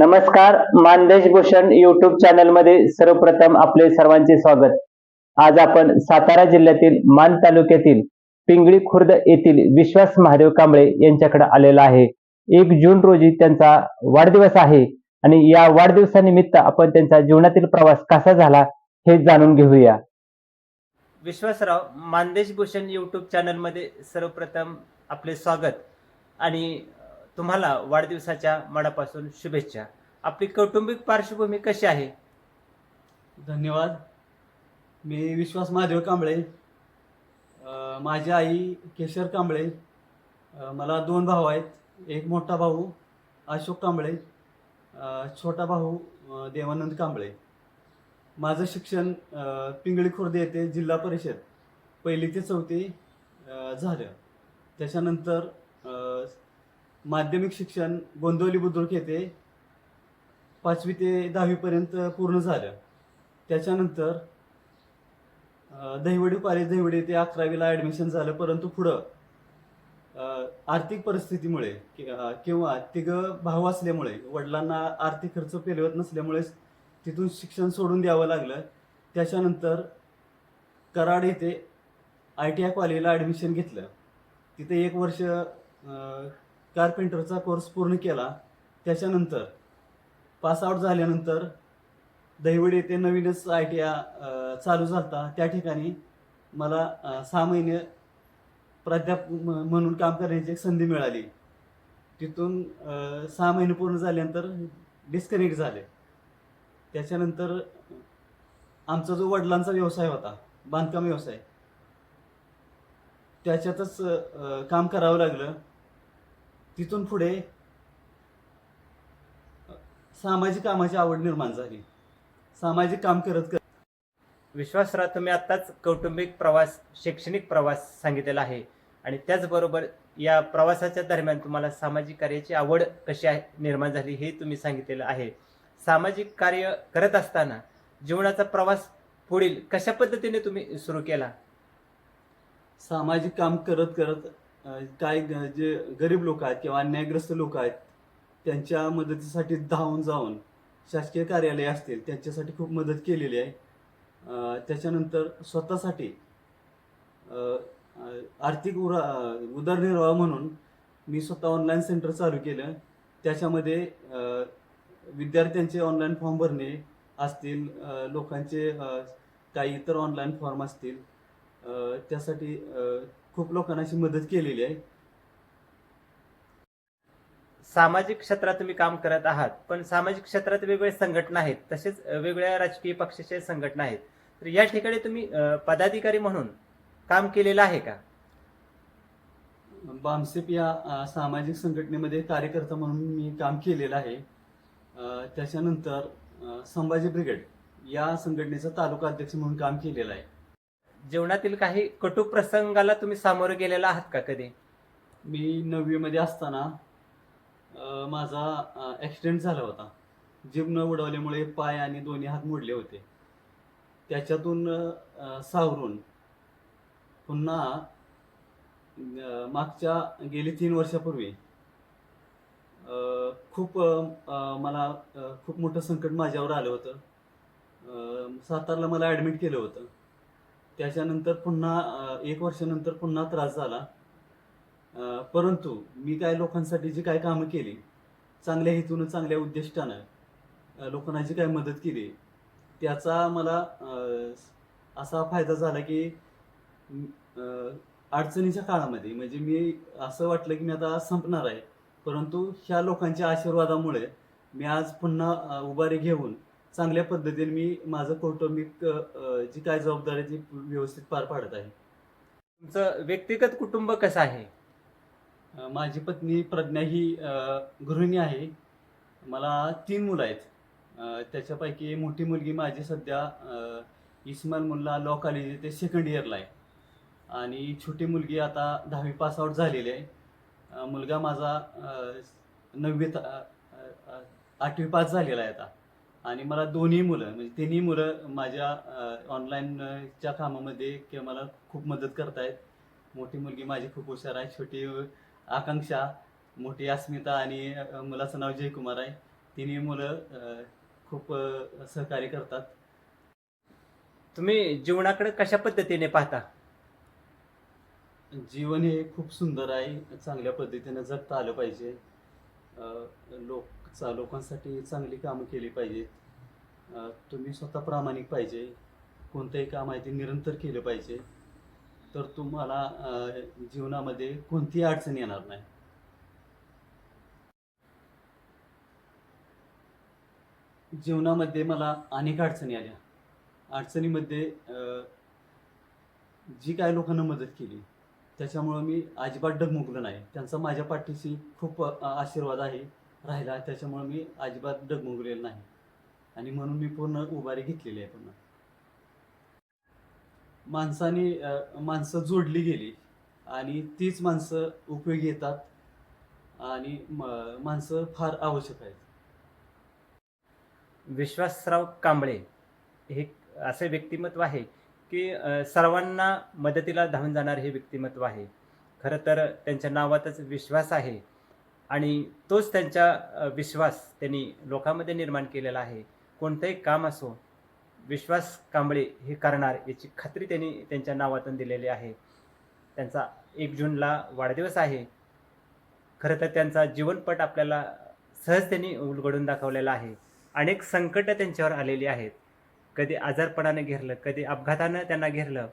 नमस्कार मानदेश भूषण युट्यूब चॅनलमध्ये सर्वप्रथम आपले सर्वांचे स्वागत. आज आपण सातारा जिल्ह्यातील मान तालुक्यातील पिंगळी खुर्द येथील विश्वास महादेव कांबळे यांच्याकडे आलेला आहे. एक जून रोजी त्यांचा वाढदिवस आहे आणि या वाढदिवसानिमित्त आपण त्यांचा जीवनातील प्रवास कसा झाला हे जाणून घेऊया. विश्वासराव मानदेश भूषण युट्यूब चॅनलमध्ये सर्वप्रथम आपले स्वागत आणि तुम्हाला वाढदिवसाच्या मनापासून शुभेच्छा. आपली कौटुंबिक पार्श्वभूमी कशी आहे? धन्यवाद. मी विश्वास महादेव कांबळे. अ, माझी आई केशर कांबळे. अ, मला दोन भाऊ आहेत. एक मोठा भाऊ अशोक कांबळे. अ, छोटा भाऊ अ, देवानंद कांबळे. माझं शिक्षण अ, पिंगळी खुर्द येथे जिल्हा परिषद पहिली ते चौथी अ, झालं. त्याच्यानंतर अ, माध्यमिक शिक्षण गोंदवली बुद्रुक येथे पाचवी ते दहावीपर्यंत पूर्ण झालं. त्याच्यानंतर दहिवडी कॉलेज दहिवडी येथे अकरावीला ॲडमिशन झालं. परंतु पुढं आर्थिक परिस्थितीमुळे किंवा तिघं भाऊ असल्यामुळे वडिलांना आर्थिक खर्च पेलवत नसल्यामुळे तिथून शिक्षण सोडून द्यावं लागलं. त्याच्यानंतर कराड येथे आय टी आय कॉलेजला ॲडमिशन घेतलं. तिथे एक वर्ष कार्पेंटरचा कोर्स पूर्ण केला. त्याच्यानंतर पासआउट झाल्यानंतर दहिवड येथे नवीनच आय टी आय चालू झालता. त्या ठिकाणी मला सहा महिने प्राध्यापक म- म्हणून काम करण्याची एक संधी मिळाली. तिथून सहा महिने पूर्ण झाल्यानंतर डिस्कनेक्ट झाले. त्याच्यानंतर आमचा जो वडिलांचा व्यवसाय होता बांधकाम व्यवसाय त्याच्यातच काम करावं लागलं. तिथून पुढे सामाजिक कामाची आवड निर्माण झाली. सामाजिक काम करत करत विश्वासराव तुम्ही आत्ताच कौटुंबिक प्रवास शैक्षणिक प्रवास सांगितलेला आहे. आणि त्याचबरोबर या प्रवासाच्या दरम्यान तुम्हाला सामाजिक कार्याची आवड कशी आहे निर्माण झाली हे तुम्ही सांगितलेलं आहे. सामाजिक कार्य करत असताना जीवनाचा प्रवास पुढील कशा पद्धतीने तुम्ही सुरू केला? सामाजिक काम करत करत काही ग- जे गरीब लोक आहेत किंवा अन्यायग्रस्त लोक आहेत त्यांच्या मदतीसाठी धावून जाऊन शासकीय कार्यालय असतील त्यांच्यासाठी खूप मदत केलेली आहे. त्याच्यानंतर स्वतःसाठी आर्थिक उरा उदरनिर्वाह म्हणून मी स्वतः ऑनलाईन सेंटर चालू केलं. त्याच्यामध्ये विद्यार्थ्यांचे ऑनलाईन फॉर्म भरणे असतील लोकांचे काही इतर ऑनलाईन फॉर्म असतील त्यासाठी खूप लोकांना अशी मदत केलेली आहे. सामाजिक क्षेत्रात तुम्ही काम करत आहात पण सामाजिक क्षेत्रात वेगवेगळ्या संघटना आहेत तसेच वेगवेगळ्या राजकीय पक्षाच्या संघटना आहेत. तर या ठिकाणी तुम्ही पदाधिकारी म्हणून काम केलेलं आहे का? बामसेप या सामाजिक संघटनेमध्ये कार्यकर्ता म्हणून मी काम केलेलं आहे. त्याच्यानंतर संभाजी ब्रिगेड या संघटनेचा तालुका अध्यक्ष म्हणून काम केलेलं आहे. जीवनातील काही कटू प्रसंगाला तुम्ही सामोरे गेलेला आहात का कधी? मी नववीमध्ये असताना अ, माझा ॲक्सिडेंट झाला होता. जीभ न उडवल्यामुळे पाय आणि दोन्ही हात मोडले होते. त्याच्यातून अ, सावरून पुन्हा अ, मागच्या गेली तीन वर्षापूर्वी अ, खूप अ, अ, मला अ, खूप मोठं संकट माझ्यावर आलं होतं. अ, सातारला मला ॲडमिट केलं होतं. त्याच्यानंतर पुन्हा एक वर्षानंतर पुन्हा त्रास झाला. परंतु मी काय लोकांसाठी जी काय कामं केली चांगल्या हेतूनं चांगल्या उद्दिष्टानं लोकांना जी काय मदत केली त्याचा मला असा फायदा झाला की अडचणीच्या काळामध्ये म्हणजे मी असं वाटलं की मी आता संपणार आहे. परंतु ह्या लोकांच्या आशीर्वादामुळे मी आज पुन्हा उभारी घेऊन चांगल्या पद्धतीने मी माझं कौटुंबिक जी काय जबाबदारी ती व्यवस्थित पार पाडत आहे. तुमचं व्यक्तिगत कुटुंब कसं आहे? माझी पत्नी प्रज्ञा ही गृहिणी आहे. मला तीन मुलं आहेत. त्याच्यापैकी मोठी मुलगी माझी सध्या अ, इस्माईल मुल्ला लॉ कॉलेज ते सेकंड इयरला आहे. आणि छोटी मुलगी आता दहावी पास आउट झालेली आहे. मुलगा माझा नववीत आठवी पास झालेला आहे आता. आणि मला दोन्ही मुलं म्हणजे तिन्ही मुलं माझ्या ऑनलाईनच्या कामामध्ये किंवा मला खूप मदत करतायत. मोठी मुलगी माझी खूप हुशार आहे छोटी आकांक्षा मोठी अस्मिता आणि मुलाचं नाव जयकुमार आहे. तिन्ही मुलं खूप सहकार्य करतात. तुम्ही जीवनाकडे कशा पद्धतीने पाहता? जीवन हे खूप सुंदर आहे चांगल्या पद्धतीनं जगता आलं पाहिजे. लोक चा लोकांसाठी चांगली कामं केली पाहिजेत. तुम्ही स्वतः प्रामाणिक पाहिजे. कोणतंही काम आहे ते निरंतर केलं पाहिजे. तर तुम्हाला जीवनामध्ये कोणतीही अडचण येणार नाही. जीवनामध्ये मला अनेक अडचणी आल्या. अडचणीमध्ये जी काय लोकांना मदत केली त्याच्यामुळं मी अजिबात डगमगलो नाही. त्यांचा माझ्या पाठीशी खूप आशीर्वाद आहे. राहिला त्याच्यामुळं मी अजिबात डगमगलेलो नाही. आणि म्हणून मी पूर्ण उभारी घेतलेली आहे पुन्हा माणसाने माणसं जोडली गेली आणि तीच माणसं उपयोगी येतात आणि म- माणसं फार आवश्यक आहेत. विश्वासराव कांबळे हे असे व्यक्तिमत्व आहे की सर्वांना मदतीला धावून जाणारे हे व्यक्तिमत्व आहे. खरं तर त्यांच्या नावातच विश्वास आहे. आणि तोच त्यांचा विश्वास त्यांनी लोकांमध्ये निर्माण केलेला आहे. कोणतंही काम असो विश्वास कांबळे हे करणार याची खात्री त्यांनी त्यांच्या नावातून दिलेली आहे. त्यांचा एक जूनला वाढदिवस आहे. खरं तर त्यांचा जीवनपट आपल्याला सहज त्यांनी उलगडून दाखवलेला आहे. अनेक संकटं त्यांच्यावर आलेली आहेत. कधी आजारपणानं घेरलं कधी अपघातानं त्यांना घेरलं.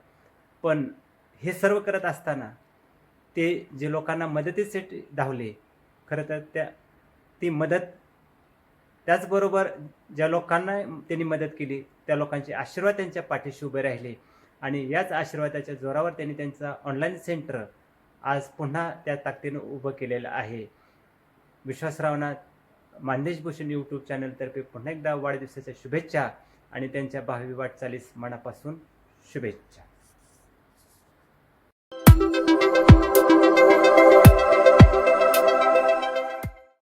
पण हे सर्व करत असताना ते जे लोकांना मदतीसाठी धावले खरं तर त्या ती मदत त्याचबरोबर ज्या लोकांना त्यांनी मदत केली त्या लोकांचे आशीर्वाद त्यांच्या पाठीशी उभे राहिले आणि याच आशीर्वादाच्या जोरावर त्यांनी त्यांचं ऑनलाईन सेंटर आज पुन्हा त्या ताकदीनं उभं केलेलं आहे. विश्वासरावना मानदेश भूषण यूट्यूब चॅनलतर्फे पुन्हा एकदा वाढदिवसाच्या शुभेच्छा आणि त्यांच्या भावी वाटचालीस मनापासून शुभेच्छा.